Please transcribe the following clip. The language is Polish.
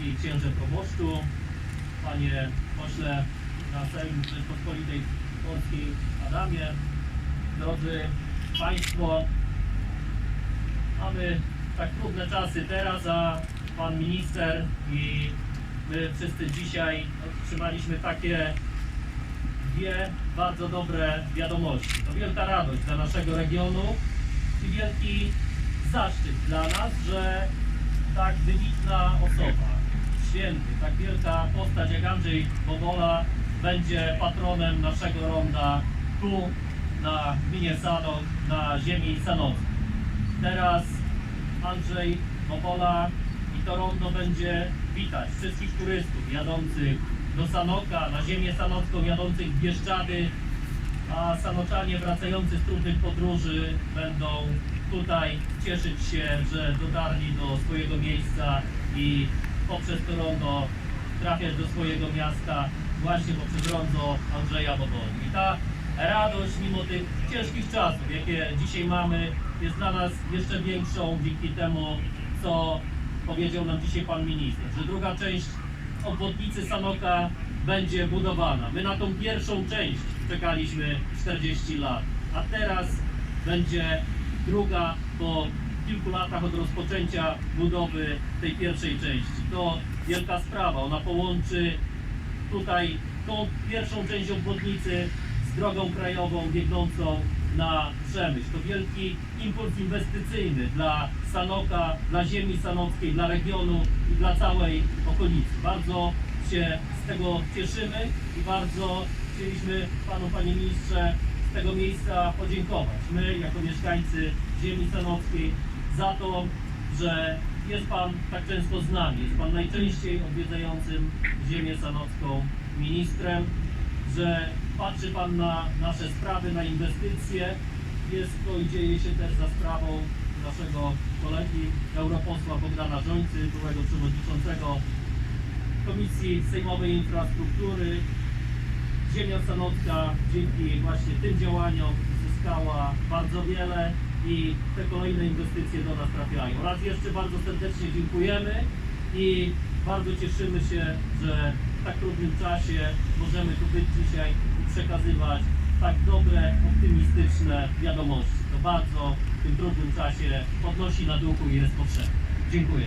drogi księże proboszczu, panie pośle na Sejm Rzeczpospolitej Polskiej Adamie, drodzy Państwo, mamy tak trudne czasy teraz, a Pan Minister i my wszyscy dzisiaj otrzymaliśmy takie dwie bardzo dobre wiadomości. To wielka radość dla naszego regionu i wielki zaszczyt dla nas, że tak wybitna osoba, święty, tak wielka postać jak Andrzej Bobola będzie patronem naszego ronda tu na gminie Sanok, na ziemi Sanockiej. Teraz Andrzej Bobola i to rondo będzie witać wszystkich turystów jadących do Sanoka, na ziemię sanocką, jadących w Bieszczady, a sanoczanie wracający z trudnych podróży będą tutaj cieszyć się, że dotarli do swojego miejsca i poprzez to rondo trafiać do swojego miasta właśnie poprzez rondo Andrzeja Boboli. I ta radość mimo tych ciężkich czasów, jakie dzisiaj mamy, jest dla nas jeszcze większą dzięki temu, co powiedział nam dzisiaj Pan Minister, że druga część obwodnicy Sanoka będzie budowana. My na tą pierwszą część czekaliśmy 40 lat, a teraz będzie druga po kilku latach od rozpoczęcia budowy tej pierwszej części. To wielka sprawa, ona połączy tutaj tą pierwszą część obwodnicy z drogą krajową biegnącą na Przemyśl. To wielki impuls inwestycyjny dla Sanoka, dla ziemi sanockiej, dla regionu i dla całej okolicy. Bardzo się z tego cieszymy i bardzo chcieliśmy Panu, Panie Ministrze, z tego miejsca podziękować. My, jako mieszkańcy ziemi sanockiej, za to, że jest Pan tak często z nami. Jest Pan najczęściej odwiedzającym ziemię sanocką ministrem, że patrzy Pan na nasze sprawy, na inwestycje. Jest to i dzieje się też za sprawą naszego kolegi, europosła Bogdana Żońcy, byłego przewodniczącego Komisji Sejmowej Infrastruktury. Ziemia Sanocka dzięki właśnie tym działaniom zyskała bardzo wiele i te kolejne inwestycje do nas trafiają. Raz jeszcze bardzo serdecznie dziękujemy i bardzo cieszymy się, że w tak trudnym czasie możemy tu być dzisiaj i przekazywać tak dobre, optymistyczne wiadomości. To bardzo w tym trudnym czasie podnosi na duchu i jest potrzebne. Dziękuję.